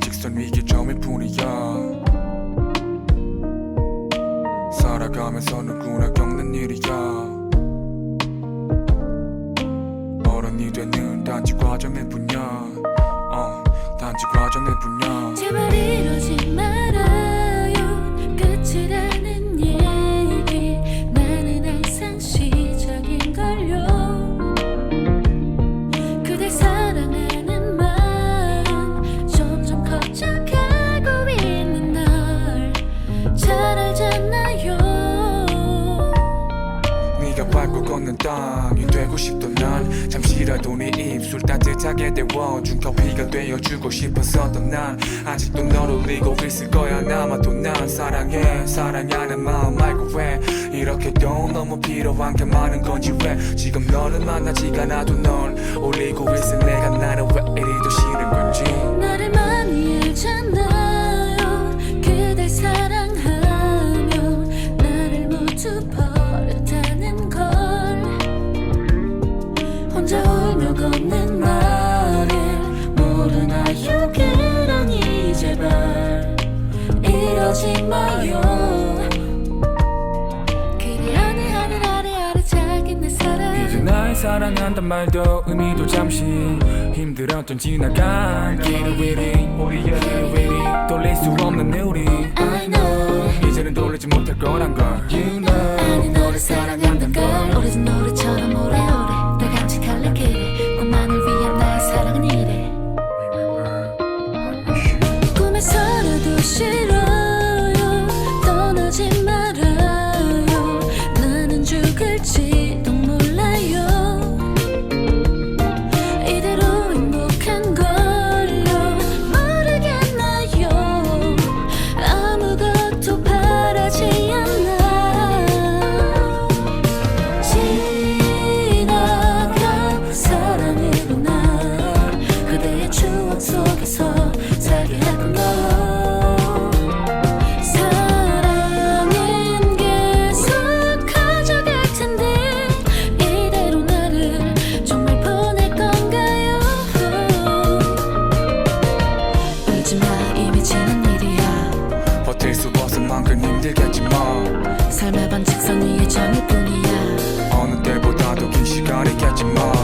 직선 위기 점일 뿐이야. 살아가면서 누구나 겪는 일이야. 어른이 되는 단지 과정일 뿐이야. 어 단지 과정일 뿐이야. 제발 이러지 걷는 땅이 되고 싶던 난 잠시라도 네 입술 따뜻하게 데워준 커피가 되어주고 싶었었던 난 아직도 너를 잊고 있을 거야. 아마도 난 사랑해 사랑하는 마음 말고 왜 이렇게도 너무 필요한 게 많은 건지 왜 지금 너를 만나지가 않아도 널 올리고 있을 내가 걷는 나를 모르나요 그러니 제발. 이러지 마요. 사랑한단 말도 의미도 잠시. 힘들었던 지나간 길을 위리 길을 위리 만큼 힘들겠지만 삶의 반직선 위의 점일 뿐이야. 어느 때보다도 긴 시간이겠지만